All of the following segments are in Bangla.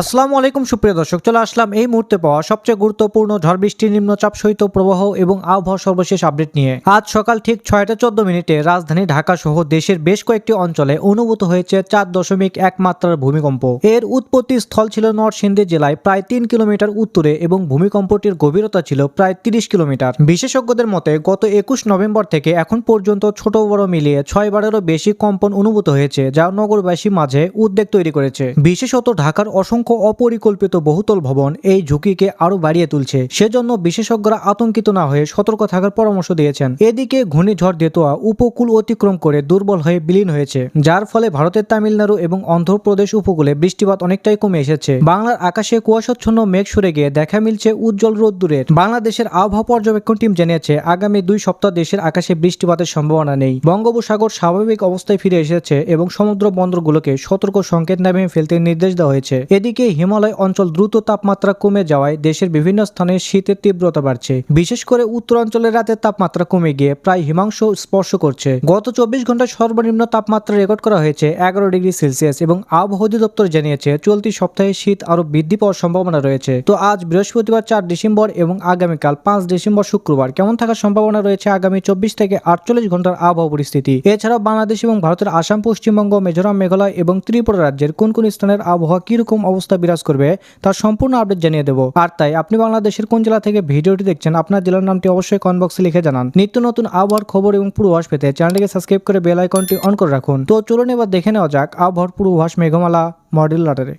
আসসালামু আলাইকুম, সুপ্রিয় দর্শক, চলে আসলাম এই মুহূর্তে পাওয়া সবচেয়ে গুরুত্বপূর্ণ ঝড় বৃষ্টি নিম্নচাপ সহিত প্রবাহ এবং আবহাওয়া সর্বশেষ আপডেট নিয়ে। আজ সকাল ঠিক ছয়টা চোদ্দ মিনিটে রাজধানী ঢাকা সহ দেশের বেশ কয়েকটি অঞ্চলে অনুভূত হয়েছে চার দশমিক এক মাত্রার ভূমিকম্প। এর উৎপত্তি স্থল ছিল নরসিংদী জেলায় প্রায় তিন কিলোমিটার উত্তরে এবং ভূমিকম্পটির গভীরতা ছিল প্রায় তিরিশ কিলোমিটার। বিশেষজ্ঞদের মতে, গত একুশ নভেম্বর থেকে এখন পর্যন্ত ছোট বড় মিলিয়ে ছয় বারেরও বেশি কম্পন অনুভূত হয়েছে, যা নগরবাসী মাঝে উদ্বেগ তৈরি করেছে। বিশেষত ঢাকার অসংখ্য অপরিকল্পিত বহুতল ভবন এই ঝুঁকিকে আরও বাড়িয়ে তুলছে। সেজন্য বিশেষজ্ঞরা আতঙ্কিত না হয়ে সতর্ক থাকার পরামর্শ দিয়েছেন। এদিকে ঘূর্ণিঝড় দেতোয়া উপকূল অতিক্রম করে দুর্বল হয়ে বিলীন হয়েছে। যার ফলে ভারতের তামিলনাড়ু এবং অন্ধ্রপ্রদেশ উপকূলে বৃষ্টিপাত অনেকটাই কমে এসেছে। বাংলার আকাশে কুয়াশাচ্ছন্ন মেঘ সরে গিয়ে দেখা মিলছে উজ্জ্বল রোদ্দুরের। বাংলাদেশের আবহাওয়া পর্যবেক্ষণ টিম জানিয়েছে, আগামী দুই সপ্তাহ দেশের আকাশে বৃষ্টিপাতের সম্ভাবনা নেই। বঙ্গোপসাগর স্বাভাবিক অবস্থায় ফিরে এসেছে এবং সমুদ্র বন্দরগুলোকে সতর্ক সংকেত নামিয়ে ফেলতে নির্দেশ দেওয়া হয়েছে। এদিকে হিমালয় অঞ্চল দ্রুত তাপমাত্রা কমে যাওয়ায় দেশের বিভিন্ন স্থানে শীতের তীব্রতা বাড়ছে। বিশেষ করে উত্তরাঞ্চলের রাতের তাপমাত্রা কমে গিয়ে প্রায় হিমাংশ স্পর্শ করছে। গত চব্বিশ ঘন্টায় সর্বনিম্ন তাপমাত্রা রেকর্ড করা হয়েছে এগারো ডিগ্রি সেলসিয়াস এবং আবহাওয়া অধিদপ্তর জানিয়েছে, চলতি সপ্তাহে শীত আরও বৃদ্ধি পাওয়ার সম্ভাবনা রয়েছে। তো আজ বৃহস্পতিবার চার ডিসেম্বর এবং আগামীকাল পাঁচ ডিসেম্বর শুক্রবার কেমন থাকার সম্ভাবনা রয়েছে আগামী চব্বিশ থেকে আটচল্লিশ ঘণ্টার আবহাওয়া পরিস্থিতি? এছাড়াও বাংলাদেশ এবং ভারতের আসাম, পশ্চিমবঙ্গ, মিজোরাম, মেঘালয় এবং ত্রিপুরা রাজ্যের কোন কোন স্থানের আবহাওয়া কীরকম অবস্থা বিরাজ করবে, তার সম্পূর্ণ আপডেট জানিয়ে দেবো। আর তাই, আপনি বাংলাদেশের কোন জেলা থেকে ভিডিওটি দেখছেন, আপনার জেলার নামটি অবশ্যই কমেন্ট বক্সে লিখে জানান। নিত্য নতুন আবহাওয়ার খবর এবং পূর্বাস পেতে চ্যানেলটিকে সাবস্ক্রাইব করে বেল আইকনটি অন করে রাখুন। তো চলুন এবার দেখে নেওয়া যাক আবহাওয়ার পূর্বাভাস মেঘমালা মডেল লাটারে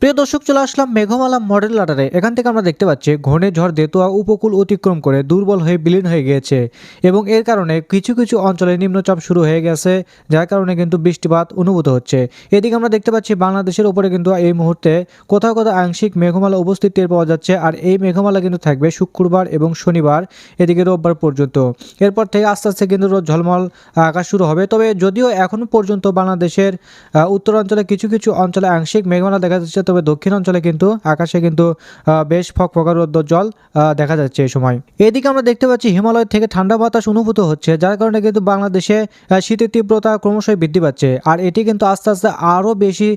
প্রিয় দর্শক, চলে আসলাম মেঘমালা মডেল লাটারে এখান থেকে আমরা দেখতে পাচ্ছি, ঘূর্ণিঝড়, দেতুয়া উপকূল অতিক্রম করে দুর্বল হয়ে বিলীন হয়ে গিয়েছে এবং এর কারণে কিছু কিছু অঞ্চলে নিম্নচাপ শুরু হয়ে গেছে, যার কারণে কিন্তু বৃষ্টিপাত অনুভূত হচ্ছে। এদিকে আমরা দেখতে পাচ্ছি, বাংলাদেশের উপরে কিন্তু এই মুহূর্তে কোথাও কোথাও আংশিক মেঘমালা উপস্থিত টের পাওয়া যাচ্ছে, আর এই মেঘমালা কিন্তু থাকবে শুক্রবার এবং শনিবার, এদিকে রোববার পর্যন্ত। এরপর থেকে আস্তে আস্তে কিন্তু রোদ ঝলমল আকাশ শুরু হবে। তবে যদিও এখনও পর্যন্ত বাংলাদেশের উত্তরাঞ্চলে কিছু কিছু অঞ্চলে আংশিক মেঘমালা দেখা যাচ্ছে তবে দক্ষিণ অঞ্চলে কিন্তু আকাশে কিন্তু বেশ ফকফকা জল দেখা যাচ্ছে এই সময়। এদিকে আমরা দেখতে পাচ্ছি হিমালয় থেকে ঠান্ডা বাতাস অনুভূত হচ্ছে, যার কারণে কিন্তু বাংলাদেশে শীতের তীব্রতা ক্রমশই বৃদ্ধি পাচ্ছে। আর এটি কিন্তু আস্তে আস্তে আরও বেশি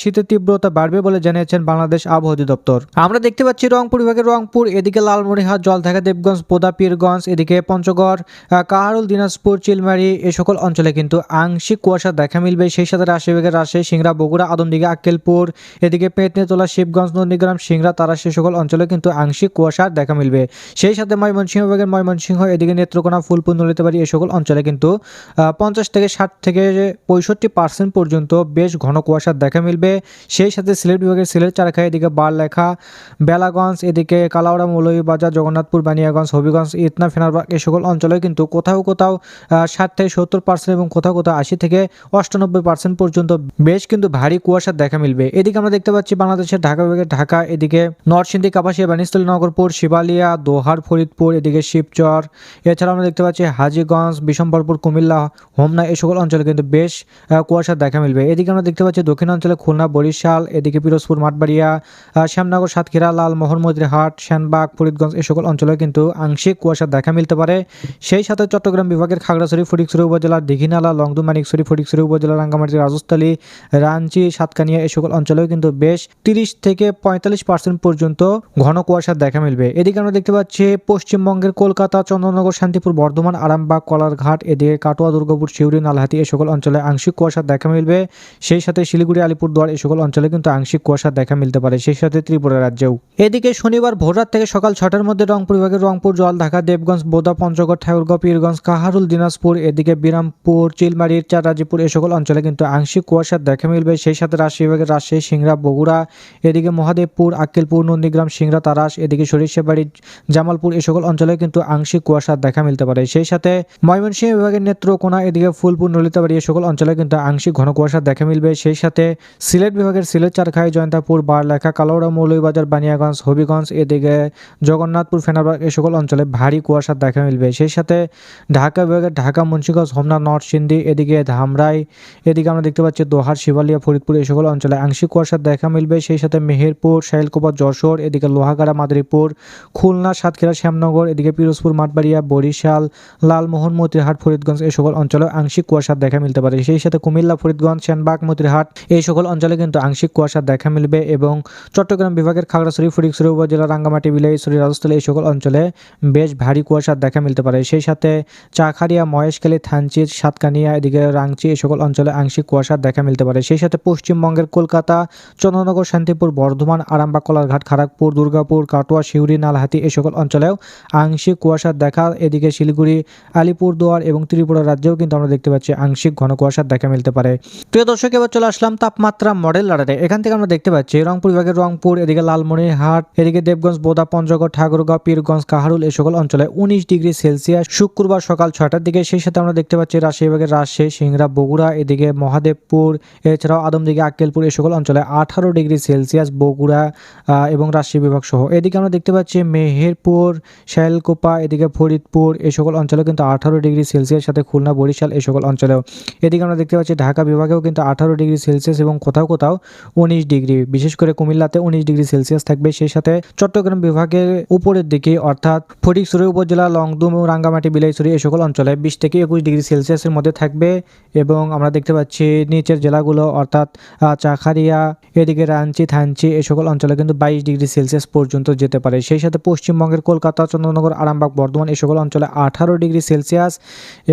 শীতের তীব্রতা বাড়বে বলে জানিয়েছেন বাংলাদেশ আবহাওয়া অধিদপ্তর। আমরা দেখতে পাচ্ছি রংপুর বিভাগের রংপুর, এদিকে লালমনিরহাট, জলঢাকা, দেবগঞ্জ পোদা পীরগঞ্জ এদিকে পঞ্চগড় কাহারুল, দিনাজপুর, চিলমারি এ সকল অঞ্চলে কিন্তু আংশিক কুয়াশা দেখা মিলবে। সেই সাথে রাজশাহী বিভাগের রাজশাহী, সিংড়া, বগুড়া, আদমদিঘি, আক্কেলপুর, এদিকে পেতনেতলা শিবগঞ্জ, নন্দীগ্রাম সিংরা তারা সে সকল অঞ্চলে কিন্তু আংশিক কুয়াশার দেখা মিলবে। সেই সাথে ময়মনসিংহ বিভাগের ময়মনসিংহ, এদিকে নেত্রকোনা, ফুলপুর, নলিতাবাড়ি এই সকল অঞ্চলে কিন্তু পঞ্চাশ থেকে ষাট থেকে পঁয়ষট্টি পার্সেন্ট পর্যন্ত বেশ ঘন কুয়াশার দেখা মিলবে। সেই সাথে সিলেট বিভাগের সিলেট, চারখাই, এদিকে বারলেখা, বেলাগঞ্জ, এদিকে কালাউড়া মৌলভীবাজার, জগন্নাথপুর, বানিয়াগঞ্জ, হবিগঞ্জ, ইতনা, ফেনারবাগ এই সকল অঞ্চলে কিন্তু কোথাও কোথাও ষাট থেকে সত্তর পার্সেন্ট এবং কোথাও কোথাও আশি থেকে অষ্টানব্বই পার্সেন্ট পর্যন্ত বেশ কিন্তু ভারী কুয়াশার দেখা মিলবে। এদিকে আমরা দেখতে পাচ্ছি বাংলাদেশের ঢাকা বিভাগের ঢাকা এদিকে নরসিংদী কাপাসিয়া বানিস্থলী নগরপুর শিবালিয়া দোহার ফরিদপুর এদিকে শিবচর। এছাড়া আমরা দেখতে পাচ্ছি হাজিগঞ্জ বিশম্বরপুর কুমিল্লা হোমনা এই সকল অঞ্চলে কিন্তু বেশ আহ, কুয়াশার দেখা মিলবে। এদিকে আমরা দেখতে পাচ্ছি দক্ষিণ অঞ্চলে খুলনা বরিশাল এদিকে পিরোজপুর মাঠবাড়িয়া শ্যামনগর সাতক্ষীরা লালমোহন মদিরহাট শ্যানবাগ ফরিদগঞ্জ এই সকল অঞ্চলে কিন্তু আংশিক কুয়াশার দেখা মিলতে পারে। সেই সাথে চট্টগ্রাম বিভাগের খাগড়াছড়ি ফটিকছড়ি উপজেলার দিঘিনালা লংদু মানিকছড়ি উপজেলার রাঙ্গামাটি রাজস্থলী রাঞ্চি সাতকানিয়া এই সকল অঞ্চলেও কিন্তু বেশ তিরিশ থেকে পঁয়তাল্লিশ পার্সেন্ট পর্যন্ত ঘন কুয়াশার দেখা মিলবে। এদিকে আমরা দেখতে পাচ্ছি পশ্চিমবঙ্গের কলকাতা, চন্দ্রনগর, শান্তিপুর, বর্ধমান, আরামবাগ, কলারঘাট, এদিকে কাটোয়া, দুর্গাপুর শিউরি নালহাতি এ সকল অঞ্চলে আংশিক কুয়াশার দেখা মিলবে। সেই সাথে শিলিগুড়ি, আলিপুরদুয়ার এই সকল অঞ্চলে কিন্তু আংশিক কুয়াশার দেখা মিলতে পারে, সেই সাথে ত্রিপুরা রাজ্যেও। এদিকে শনিবার ভোররাত থেকে সকাল ছটার মধ্যে রংপুর বিভাগের রংপুর জলঢাকা দেবগঞ্জ, বোদা, পঞ্চগড়, ঠাকুরগাঁও, পীরগঞ্জ, কাহারুল, দিনাজপুর, এদিকে বিরামপুর চিলমারির চারাজিপুর এ সকল অঞ্চলে কিন্তু আংশিক কুয়াশার দেখা মিলবে। সেই সাথে রাজশাহী বিভাগের রাজশাহী, সিংড়া, বগুড়া এদিকে মহাদেবপুর, আক্কেলপুর, নন্দীগ্রাম সিংরা তারাস, এদিকে সরিষাবাড়ি জামালপুর এই সকল অঞ্চলে কিন্তু আংশিক কুয়াশার দেখা মিলতে পারে। সেই সাথে ময়মনসিংহ বিভাগের নেত্রকোনা, এদিকে ফুলপুর, নলিতাবাড়ি এই সকল অঞ্চলে কিন্তু আংশিক ঘন কুয়াশার দেখা মিলবে। সেই সাথে সিলেট বিভাগের সিলেট, চারখাই, জয়ন্তাপুর, বারলেখা কালাউড়া মৌলভীবাজার, বানিয়াগঞ্জ, হবিগঞ্জ, এদিকে জগন্নাথপুর, ফেনারবাগ এই সকল অঞ্চলে ভারী কুয়াশার দেখা মিলবে। সেই সাথে ঢাকা বিভাগের ঢাকা, মুন্সিগঞ্জ হোমনা নরসিংদী এদিকে ধামরাই, এদিকে আমরা দেখতে পাচ্ছি দোহার, শিবালিয়া, ফরিদপুর এই সকল অঞ্চলে আংশিক কুয়াশার দেখা মিলবে সেই সাথে মেহেরপুর, শাইলকোপা, যশোর, এদিকে লোহাগাড়া, মাদারীপুর, খুলনা, সাতক্ষীরা, শ্যামনগর, এদিকে পিরোজপুর, মাঠবাড়িয়া, বরিশাল, লালমোহন, মতিরহাট, ফরিদগঞ্জ এই সকল অঞ্চলে আংশিক কুয়াশার দেখা মিলতে পারে। সেই সাথে কুমিল্লা, ফরিদগঞ্জ, সেনবাগ, মতিরহাট এই সকল অঞ্চলে কিন্তু আংশিক কুয়াশার দেখা মিলবে এবং চট্টগ্রাম বিভাগের খাগড়াছড়ি ফটিকছড়ি উপজেলা, রাঙ্গামাটি, বিলাইছড়ি রাজস্থলী এই সকল অঞ্চলে বেশ ভারী কুয়াশার দেখা মিলতে পারে। সেই সাথে চাখারিয়া, মহেশখালী, থানচি, সাতকানিয়া, এদিকে রাংচি এই সকল অঞ্চলে আংশিক কুয়াশার দেখা মিলতে পারে। সেই সাথে পশ্চিমবঙ্গের কলকাতা চন্দ্রনগর শান্তিপুর, বর্ধমান, আরামবাগ, কলারঘাট খড়গপুর দুর্গাপুর, কাটোয়া শিউরি নালহাতি এই সকল অঞ্চলেও আংশিক কুয়াশার দেখা। এদিকে শিলিগুড়ি আলিপুরদুয়ার এবং ত্রিপুরা রাজ্যেও কিন্তু আমরা দেখতে পাচ্ছি আংশিক ঘন কুয়াশার দেখা মিলতে পারে। প্রিয় দর্শক, এবার চলে আসলাম তাপমাত্রা মডেল রাডারে। এখান থেকে আমরা দেখতে পাচ্ছি রংপুর বিভাগের রংপুর, এদিকে লালমনিরহাট এদিকে দেবগঞ্জ, বোদা, পঞ্চগড়, ঠাকুরগাঁও, পীরগঞ্জ, কাহারুল এই সকল অঞ্চলে উনিশ ডিগ্রি সেলসিয়াস। শুক্রবার সকাল ছয়টার দিকে সেই সাথে আমরা দেখতে পাচ্ছি রাজশাহী বিভাগের রাজশাহী, সিংড়া, বগুড়া, এদিকে মহাদেবপুর, এছাড়াও আদমদিঘি, আক্কেলপুর এই সকল অঞ্চলে আঠারো ডিগ্রি সেলসিয়াস, বগুড়া এবং রাজশাহী বিভাগ সহ। এদিকে আমরা দেখতে পাচ্ছি মেহেরপুর শাইলকোপা এদিকে ফরিদপুর এই সকল অঞ্চলে কিন্তু আঠারো ডিগ্রি সেলসিয়াস, সাথে খুলনা, বরিশাল এই সকল অঞ্চলেও। এদিকে আমরা দেখতে পাচ্ছি ঢাকা বিভাগেও কিন্তু আঠারো ডিগ্রি সেলসিয়াস এবং কোথাও কোথাও উনিশ ডিগ্রি। বিশেষ করে কুমিল্লাতে উনিশ ডিগ্রি সেলসিয়াস থাকবে। সেই সাথে চট্টগ্রাম বিভাগের উপরের দিকে অর্থাৎ ফটিকছড়ি উপজেলা, লংদুম এবং রাঙ্গামাটি, বিলাইছড়ি এই সকল অঞ্চলে বিশ থেকে একুশ ডিগ্রি সেলসিয়াসের মধ্যে থাকবে এবং আমরা দেখতে পাচ্ছি নিচের জেলাগুলো অর্থাৎ চাখারিয়া, এদিকে রাঞ্চি, থানচি এই সকল অঞ্চলে কিন্তু বাইশ ডিগ্রি সেলসিয়াস পর্যন্ত যেতে পারে। সেই সাথে পশ্চিমবঙ্গের কলকাতা, চন্দ্রনগর, আরামবাগ, বর্ধমান এই সকল অঞ্চলে আঠারো ডিগ্রি সেলসিয়াস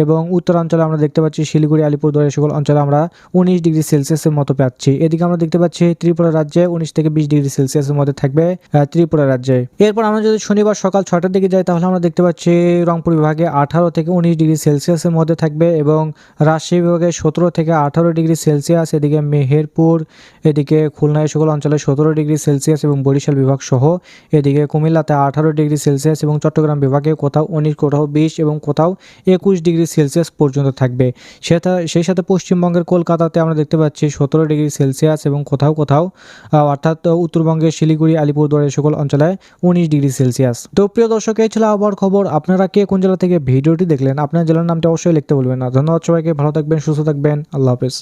এবং উত্তরাঞ্চলে আমরা দেখতে পাচ্ছি শিলিগুড়ি, আলিপুরদুয়ার এই সকল অঞ্চলে আমরা উনিশ ডিগ্রি সেলসিয়াসের মতো পাচ্ছি। এদিকে আমরা দেখতে পাচ্ছি ত্রিপুরা রাজ্যে উনিশ থেকে বিশ ডিগ্রি সেলসিয়াসের মধ্যে থাকবে ত্রিপুরা রাজ্যে। এরপর আমরা যদি শনিবার সকাল ছটার দিকে যাই, তাহলে আমরা দেখতে পাচ্ছি রংপুর বিভাগে আঠারো থেকে উনিশ ডিগ্রি সেলসিয়াসের মধ্যে থাকবে এবং রাজশাহী বিভাগে সতেরো থেকে আঠারো ডিগ্রি সেলসিয়াস, এদিকে মেহেরপুর, এদিকে খুলনা এই সকল অঞ্চলে সতেরো ডিগ্রি সেলসিয়াস এবং বরিশাল বিভাগ সহ এদিকে কুমিল্লাতে আঠারো ডিগ্রি সেলসিয়াস এবং চট্টগ্রাম বিভাগে কোথাও উনিশ, কোথাও বিশ এবং কোথাও একুশ ডিগ্রি সেলসিয়াস পর্যন্ত থাকবে। সেই সাথে পশ্চিমবঙ্গের কলকাতাতে আমরা দেখতে পাচ্ছি সতেরো ডিগ্রি সেলসিয়াস এবং কোথাও কোথাও অর্থাৎ উত্তরবঙ্গের শিলিগুড়ি, আলিপুরদুয়ার এই সকল অঞ্চলে উনিশ ডিগ্রি সেলসিয়াস। তো প্রিয় দর্শক, এই ছিল আবহাওয়ার খবর। আপনারা কে কোন জেলা থেকে ভিডিওটি দেখলেন, আপনার জেলার নামটা অবশ্যই লিখতে বলবেন না। ধন্যবাদ সবাইকে, ভালো থাকবেন, সুস্থ থাকবেন। আল্লাহ হাফেজ।